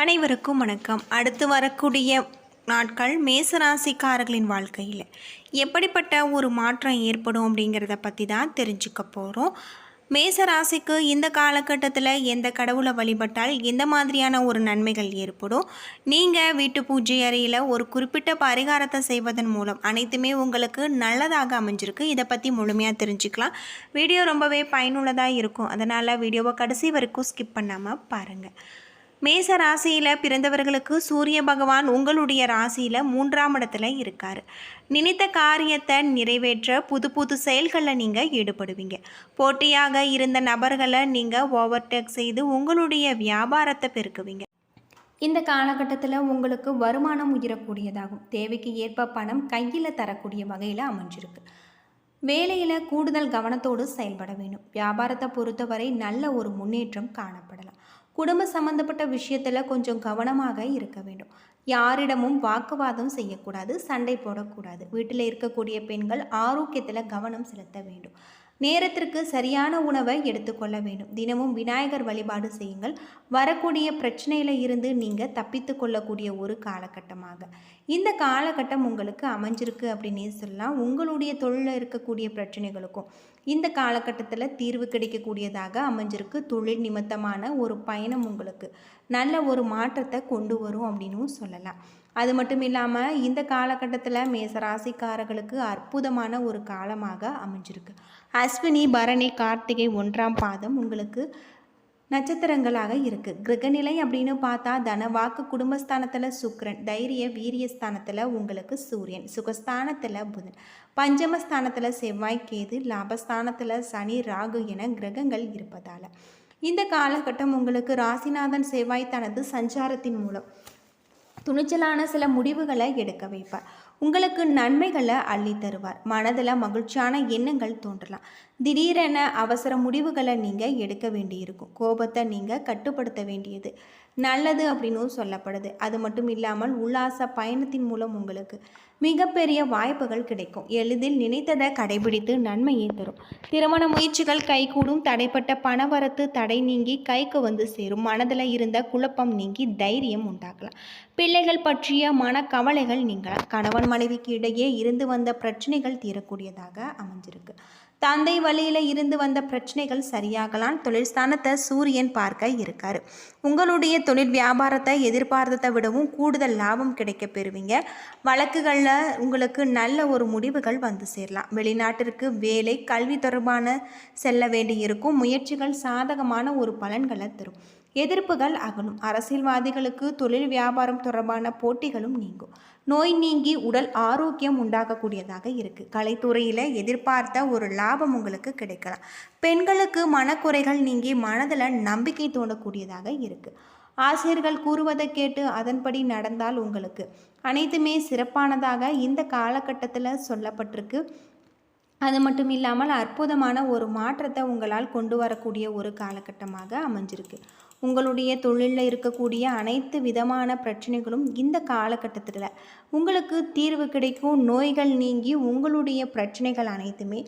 அனைவருக்கும் வணக்கம். அடுத்து வரக்கூடிய நாட்கள் மேசராசிக்காரர்களின் வாழ்க்கையில். எப்படிப்பட்ட ஒரு மாற்றம் ஏற்படும் அப்படிங்கிறத பற்றி தான் தெரிஞ்சுக்க போகிறோம் மேசராசிக்கு இந்த காலகட்டத்தில் எந்த கடவுளை வழிபட்டால் எந்த மாதிரியான ஒரு நன்மைகள் ஏற்படும்? நீங்கள் வீட்டு பூஜை அறையில் ஒரு குறிப்பிட்ட பரிகாரத்தை செய்வதன் மூலம் அனைத்துமே உங்களுக்கு நல்லதாக அமைஞ்சிருக்கு. இதை பற்றி முழுமையாக தெரிஞ்சுக்கலாம். வீடியோ ரொம்பவே பயனுள்ளதாக இருக்கும். அதனால் வீடியோவை கடைசி வரைக்கும் ஸ்கிப் பண்ணாமல் பாருங்கள் மேச ராசியில் பிறந்தவர்களுக்கு சூரிய பகவான் உங்களுடைய ராசியில் மூன்றாம் இடத்துல இருக்கார். நினைத்த காரியத்தை நிறைவேற்ற புது புது செயல்களில் நீங்கள் ஈடுபடுவீங்க. போட்டியாக இருந்த நபர்களை நீங்கள் ஓவர்டேக் செய்து உங்களுடைய வியாபாரத்தை பெருக்குவீங்க. இந்த காலகட்டத்தில் உங்களுக்கு வருமானம் உயரக்கூடியதாகும். தேவைக்கு ஏற்ப பணம் கையில் தரக்கூடிய வகையில் அமைஞ்சிருக்கு. வேலையில் கூடுதல் கவனத்தோடு செயல்பட வேண்டும். வியாபாரத்தை பொறுத்தவரை நல்ல ஒரு முன்னேற்றம் காணப்படலாம். குடும்ப சம்பந்தப்பட்ட விஷயத்தில் கொஞ்சம் கவனமாக இருக்க வேண்டும். யாரிடமும் வாக்குவாதம் செய்யக்கூடாது சண்டை போடக்கூடாது. வீட்டில் இருக்கக்கூடிய பெண்கள் ஆரோக்கியத்தில் கவனம் செலுத்த வேண்டும். நேரத்திற்கு சரியான உணவை எடுத்துக்கொள்ள வேண்டும். தினமும் விநாயகர் வழிபாடு செய்யுங்கள். வரக்கூடிய பிரச்சனையில் இருந்து நீங்கள் தப்பித்து கொள்ளக்கூடிய ஒரு காலகட்டமாக. இந்த காலகட்டம் உங்களுக்கு அமைஞ்சிருக்கு அப்படின்னே சொல்லலாம். உங்களுடைய தொழிலில் இருக்கக்கூடிய பிரச்சனைகளுக்கும் இந்த காலகட்டத்தில் தீர்வு கிடைக்கக்கூடியதாக அமைஞ்சிருக்கு. தொழில் நிமித்தமான ஒரு பயணம் உங்களுக்கு நல்ல ஒரு மாற்றத்தை கொண்டு வரும் அப்படின்னும் சொல்லலாம். அது மட்டும் இல்லாமல் இந்த காலகட்டத்தில் மேசராசிக்காரர்களுக்கு அற்புதமான ஒரு காலமாக அமைஞ்சிருக்கு. அஸ்வினி பரணி கார்த்திகை ஒன்றாம் பாதம் உங்களுக்கு நட்சத்திரங்களாக இருக்குது கிரகநிலை அப்படின்னு பார்த்தா தன வாக்கு குடும்பஸ்தானத்தில் சுக்ரன் தைரிய வீரியஸ்தானத்தில் உங்களுக்கு சூரியன் சுகஸ்தானத்தில் புதன் பஞ்சமஸ்தானத்தில் செவ்வாய் கேது லாபஸ்தானத்தில் சனி ராகு என கிரகங்கள் இருப்பதால். இந்த காலகட்டம் உங்களுக்கு ராசிநாதன் செவ்வாய் தனது சஞ்சாரத்தின் மூலம் துணிச்சலான சில முடிவுகளை எடுக்க வைப்பார். உங்களுக்கு நன்மைகளை அள்ளி தருவார். மனதில் மகிழ்ச்சியான எண்ணங்கள் தோன்றலாம். திடீரென அவசர முடிவுகளை நீங்கள் எடுக்க வேண்டியிருக்கும். கோபத்தை நீங்கள் கட்டுப்படுத்த வேண்டியது. நல்லது அப்படின்னும் சொல்லப்படுது. அது மட்டும் இல்லாமல் உல்லாச பயணத்தின் மூலம் உங்களுக்கு மிகப்பெரிய வாய்ப்புகள் கிடைக்கும். எளிதில் நினைத்ததை கடைபிடித்து நன்மையை தரும். திருமண முயற்சிகள் கைகூடும். தடைப்பட்ட பணவரத்து தடை நீங்கி கைக்கு வந்து சேரும். மனதில் இருந்த குழப்பம் நீங்கி தைரியம் உண்டாகலாம். பிள்ளைகள் பற்றிய மனக்கவலைகள் நீங்களாம் கணவன் மனைவிக்கு இடையே இருந்து வந்த பிரச்சனைகள் தீரக்கூடியதாக அமைஞ்சிருக்கு. தந்தை வழியில் இருந்து வந்த பிரச்சனைகள் சரியாகலாம். தொழில் ஸ்தானத்தை சூரியன் பார்க்க இருக்கார். உங்களுடைய தொழில் வியாபாரத்தை எதிர்பார்த்ததை விடவும் கூடுதல் லாபம் கிடைக்க பெறுவீங்க. வழக்குகளில் உங்களுக்கு நல்ல ஒரு முடிவுகள் வந்து சேரலாம். வெளிநாட்டிற்கு வேலை கல்வி தொடர்பான செல்ல வேண்டியிருக்கும். முயற்சிகள் சாதகமான ஒரு பலன்களை தரும். எதிர்ப்புகள் அகலும். அரசியல்வாதிகளுக்கு தொழில் வியாபாரம் தொடர்பான போட்டிகளும் நீங்கும். நோய் நீங்கி உடல் ஆரோக்கியம் உண்டாகக்கூடியதாக இருக்குது கலைத்துறையில் எதிர்பார்த்த ஒரு லாபம் உங்களுக்கு கிடைக்கலாம். பெண்களுக்கு மனக்குறைகள் நீங்கி மனதில் நம்பிக்கை தோணக்கூடியதாக இருக்குது ஆசிரியர்கள் கூறுவதை கேட்டு அதன்படி நடந்தால் உங்களுக்கு அனைத்துமே சிறப்பானதாக இந்த காலகட்டத்தில் சொல்லப்பட்டிருக்கு. அது மட்டும் இல்லாமல் அற்புதமான ஒரு மாற்றத்தை உங்களால் கொண்டு வரக்கூடிய ஒரு காலகட்டமாக அமைஞ்சிருக்கு. உங்களுடைய தொழிலில் இருக்கக்கூடிய அனைத்து விதமான பிரச்சனைகளும் இந்த காலகட்டத்தில். உங்களுக்கு தீர்வு கிடைக்கும் நோய்கள் நீங்கி உங்களுடைய பிரச்சனைகள் அனைத்துமே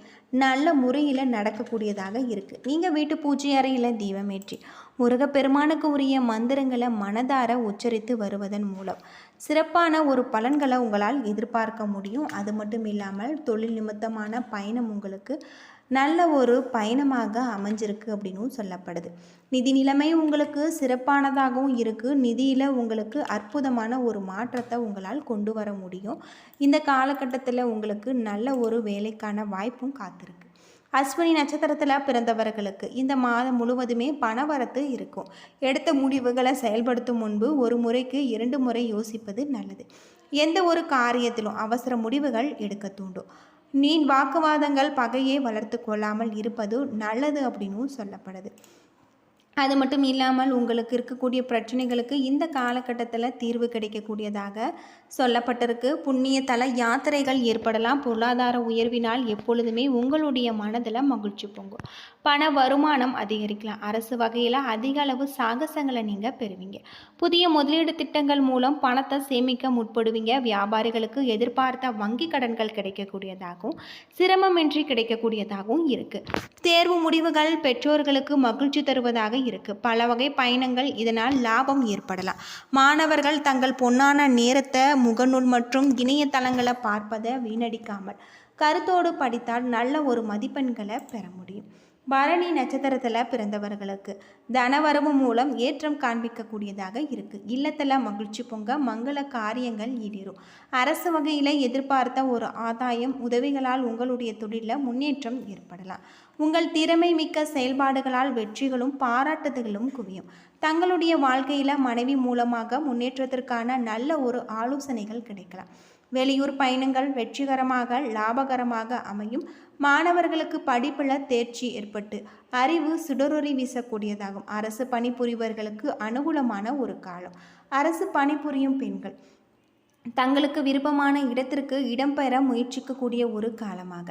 நல்ல முறையில் நடக்கக்கூடியதாக இருக்குது நீங்கள் வீட்டு பூஜை அறையில் தீபமேற்றி முருகப்பெருமானுக்கு உரிய மந்திரங்களை மனதார உச்சரித்து வருவதன் மூலம் சிறப்பான ஒரு பலன்களை உங்களால் எதிர்பார்க்க முடியும். அது மட்டும் இல்லாமல் தொழில் நிமித்தமான பயணம் உங்களுக்கு நல்ல ஒரு பயணமாக அமைஞ்சிருக்கு அப்படின்னும் சொல்லப்படுது. நிதி நிலைமை உங்களுக்கு சிறப்பானதாகவும் இருக்குது நிதியில் உங்களுக்கு அற்புதமான ஒரு மாற்றத்தை உங்களால் கொண்டு வர முடியும். இந்த காலகட்டத்தில் உங்களுக்கு நல்ல ஒரு வேலைக்கான வாய்ப்பும் காத்திருக்கு. அஸ்வினி நட்சத்திரத்தில் பிறந்தவர்களுக்கு இந்த மாதம் முழுவதுமே பணவரத்து இருக்கும். எடுத்த முடிவுகளை செயல்படுத்தும் முன்பு ஒரு முறைக்கு இரண்டு முறை யோசிப்பது நல்லது. எந்த ஒரு காரியத்திலும் அவசர முடிவுகள் எடுக்க தூண்டும். நீன் வாக்குவாதங்கள் பகையை வளர்த்து கொள்ளாமல் இருப்பது நல்லது அப்படின்னும் சொல்லப்படுது. அது மட்டும் இல்லாமல் உங்களுக்கு இருக்கக்கூடிய பிரச்சனைகளுக்கு இந்த காலகட்டத்தில் தீர்வு கிடைக்கக்கூடியதாக சொல்லப்பட்டிருக்கு. புண்ணிய தல யாத்திரைகள் ஏற்படலாம். பொருளாதார உயர்வினால் எப்பொழுதுமே உங்களுடைய மனதில் மகிழ்ச்சி பொங்கும். பண வருமானம் அதிகரிக்கலாம். அரசு வகையில் அதிக அளவு சாகசங்களை நீங்கள் பெறுவீங்க. புதிய முதலீடு திட்டங்கள் மூலம் பணத்தை சேமிக்க முற்படுவீங்க. வியாபாரிகளுக்கு எதிர்பார்த்த வங்கி கடன்கள் கிடைக்கக்கூடியதாகவும் சிரமமின்றி கிடைக்கக்கூடியதாகவும் இருக்குது தேர்வு முடிவுகள் பெற்றோர்களுக்கு மகிழ்ச்சி தருவதாக இருக்குது பல வகை பயணங்கள் இதனால் லாபம் ஏற்படலாம். மாணவர்கள் தங்கள் பொன்னான நேரத்தை முகநூல் மற்றும் இணையதளங்களை பார்ப்பதை வீணடிக்காமல் கருத்தோடு படித்தால் நல்ல ஒரு மதிப்பெண்களை பெற முடியும். பரணி நட்சத்திரத்தில் பிறந்தவர்களுக்கு தனவரவு மூலம் ஏற்றம் காண்பிக்கக்கூடியதாக இருக்குது இல்லத்தில் மகிழ்ச்சி பொங்க மங்கள காரியங்கள் ஈடேறும் அரசு வகையில் எதிர்பார்த்த ஒரு ஆதாயம் உதவிகளால் உங்களுடைய தொழிலில் முன்னேற்றம் ஏற்படலாம். உங்கள் திறமை மிக்க செயல்பாடுகளால் வெற்றிகளும் பாராட்டுதல்களும் குவியும். தங்களுடைய வாழ்க்கையில் மனைவி மூலமாக முன்னேற்றத்திற்கான நல்ல ஒரு ஆலோசனைகள் கிடைக்கலாம். வெளியூர் பயணங்கள் வெற்றிகரமாக லாபகரமாக அமையும். மாணவர்களுக்கு படிப்பில் தேர்ச்சி ஏற்பட்டு அறிவு சுடரொறி வீசக்கூடியதாகும். அரசு பணிபுரிவர்களுக்கு அனுகூலமான ஒரு காலம். அரசு பணிபுரியும் பெண்கள் தங்களுக்கு விருப்பமான இடத்திற்கு இடம்பெற முயற்சிக்கக்கூடிய ஒரு காலமாக.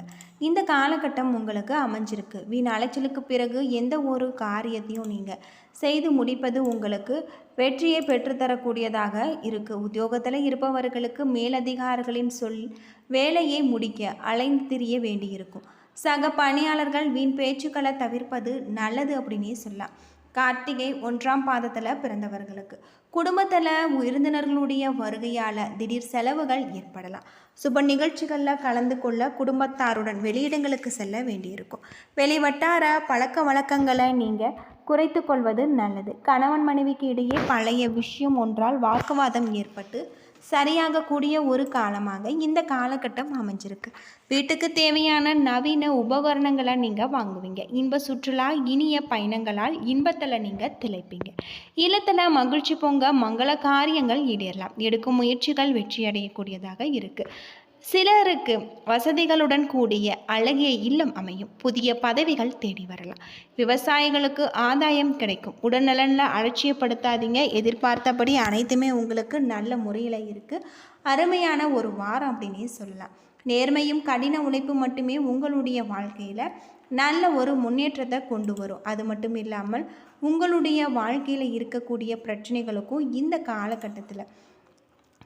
இந்த காலகட்டம் உங்களுக்கு அமைஞ்சிருக்கு. வீண் அலைச்சலுக்கு பிறகு எந்த ஒரு காரியத்தையும் நீங்கள் செய்து முடிப்பது உங்களுக்கு வெற்றியை பெற்றுத்தரக்கூடியதாக இருக்குது உத்தியோகத்தில் இருப்பவர்களுக்கு மேலதிகாரிகளின் சொல் வேலையை முடிக்க அலைந்து திரிய வேண்டியிருக்கும். சக பணியாளர்கள் வீண் பேச்சுக்களை தவிர்ப்பது நல்லது அப்படின்னே சொல்லலாம். கார்த்திகை ஒன்றாம் பாதத்தில் பிறந்தவர்களுக்கு. குடும்பத்தில் விருந்தினர்களுடைய வருகையால் திடீர் செலவுகள் ஏற்படலாம். சுப நிகழ்ச்சிகளில் கலந்து கொள்ள குடும்பத்தாருடன் வெளியிடங்களுக்கு செல்ல வேண்டியிருக்கும். வெளிவட்டார பழக்க வழக்கங்களை நீங்கள் குறைத்து கொள்வது நல்லது. கணவன் மனைவிக்கு இடையே பழைய விஷயம் ஒன்றால் வாக்குவாதம் ஏற்பட்டு சரியாகக்கூடிய ஒரு காலமாக இந்த காலகட்டம் அமைஞ்சிருக்கு. வீட்டுக்கு தேவையான நவீன உபகரணங்களை நீங்கள் வாங்குவீங்க. இன்ப சுற்றுலா இனிய பயணங்களால் இன்பத்தில் நீங்கள் திளைப்பீங்க. இல்லத்தில் மகிழ்ச்சி பொங்க மங்கள காரியங்கள் ஈடேறலாம். எடுக்கும் முயற்சிகள் வெற்றியடையக்கூடியதாக இருக்குது சிலருக்கு வசதிகளுடன் கூடிய அழகிய இல்லம் அமையும். புதிய பதவிகள் தேடி வரலாம். விவசாயிகளுக்கு ஆதாயம் கிடைக்கும். உடல்நலனில் அலட்சியப்படுத்தாதீங்க. எதிர்பார்த்தபடி அனைத்துமே உங்களுக்கு நல்ல முறையில் இருக்குது அருமையான ஒரு வாரம் அப்படின்னே சொல்லலாம். நேர்மையும் கடின உழைப்பு மட்டுமே உங்களுடைய வாழ்க்கையில் நல்ல ஒரு முன்னேற்றத்தை கொண்டு வரும். அது மட்டும் இல்லாமல் உங்களுடைய வாழ்க்கையில் இருக்கக்கூடிய பிரச்சனைகளுக்கும் இந்த காலகட்டத்தில்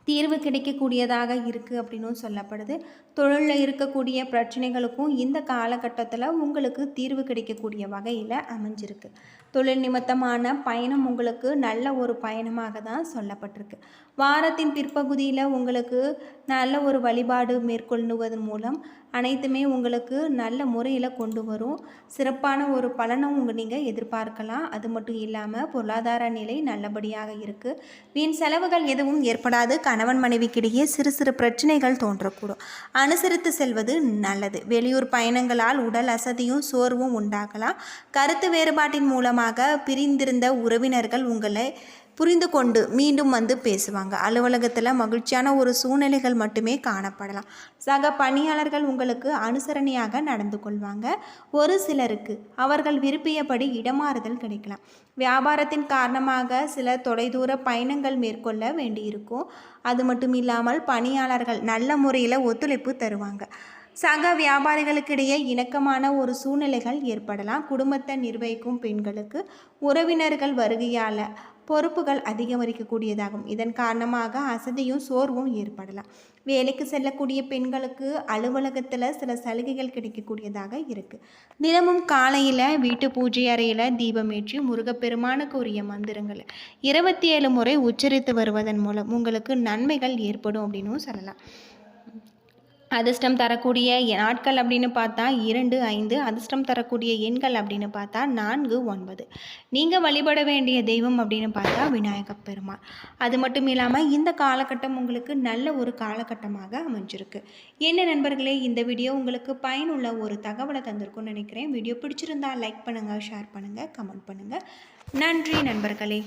தீர்வு கிடைக்கக்கூடியதாக இருக்குது அப்படின்னும் சொல்லப்படுது. தொழிலில் இருக்கக்கூடிய பிரச்சனைகளுக்கும் இந்த காலகட்டத்தில் உங்களுக்கு தீர்வு கிடைக்கக்கூடிய வகையில் அமைஞ்சிருக்கு. தொழில் நிமித்தமான பயணம் உங்களுக்கு நல்ல ஒரு பயணமாக தான் சொல்லப்பட்டிருக்கு. வாரத்தின் பிற்பகுதியில் உங்களுக்கு நல்ல ஒரு வழிபாடு மேற்கொள்ளுவதன் மூலம் அனைத்துமே உங்களுக்கு நல்ல முறையில் கொண்டு வரும். சிறப்பான ஒரு பலனும் உங்கள் நீங்கள் எதிர்பார்க்கலாம். அது மட்டும் இல்லாமல் பொருளாதார நிலை நல்லபடியாக இருக்குது வீண் செலவுகள் எதுவும் ஏற்படாது. கணவன் மனைவிக்கிடையே சிறு சிறு பிரச்சனைகள் தோன்றக்கூடும். அனுசரித்து செல்வது நல்லது. வெளியூர் பயணங்களால் உடல் அசதியும் சோர்வும் உண்டாகலாம். கருத்து வேறுபாட்டின் மூலமாக பிரிந்திருந்த உறவினர்கள் உங்களை புரிந்து கொண்டு மீண்டும் வந்து பேசுவாங்க. அலுவலகத்தில் மகிழ்ச்சியான ஒரு சூழ்நிலைகள் மட்டுமே காணப்படலாம். சக பணியாளர்கள் உங்களுக்கு அனுசரணையாக நடந்து கொள்வாங்க. ஒரு சிலருக்கு அவர்கள் விரும்பியபடி இடமாறுதல் கிடைக்கலாம். வியாபாரத்தின் காரணமாக சில தொலைதூர பயணங்கள் மேற்கொள்ள வேண்டியிருக்கும். அது மட்டும் இல்லாமல் பணியாளர்கள் நல்ல முறையில் ஒத்துழைப்பு தருவாங்க. சக வியாபாரிகளுக்கிடையே இணக்கமான ஒரு சூழ்நிலைகள் ஏற்படலாம். குடும்பத்தை நிர்வகிக்கும் பெண்களுக்கு உறவினர்கள் வருகையால் பொறுப்புகள் அதிகரிக்கக்கூடியதாகும். இதன் காரணமாக அசதியும் சோர்வும் ஏற்படலாம். வேலைக்கு செல்லக்கூடிய பெண்களுக்கு அலுவலகத்தில் சில சலுகைகள் கிடைக்கக்கூடியதாக இருக்குது தினமும் காலையில் வீட்டு பூஜை அறையில் தீபமேற்றி முருகப்பெருமானுக்கு உரிய மந்திரங்களை. இருபத்தி ஏழு முறை உச்சரித்து வருவதன் மூலம் உங்களுக்கு நன்மைகள் ஏற்படும் அப்படின்னும் சொல்லலாம். அதிர்ஷ்டம் தரக்கூடிய நாட்கள் அப்படின்னு பார்த்தா இரண்டு ஐந்து. அதிர்ஷ்டம் தரக்கூடிய எண்கள் அப்படின்னு பார்த்தா நான்கு ஒன்பது. நீங்கள் வழிபட வேண்டிய தெய்வம் அப்படின்னு பார்த்தா விநாயகப் பெருமாள். அது மட்டும் இல்லாமல் இந்த காலகட்டம் உங்களுக்கு நல்ல ஒரு காலகட்டமாக அமைஞ்சிருக்கு. என்ன நண்பர்களே இந்த வீடியோ உங்களுக்கு பயனுள்ள ஒரு தகவலை தந்திருக்கும்னு நினைக்கிறேன். வீடியோ பிடிச்சிருந்தா லைக் பண்ணுங்கள் ஷேர் பண்ணுங்கள் கமெண்ட் பண்ணுங்கள் நன்றி நண்பர்களே.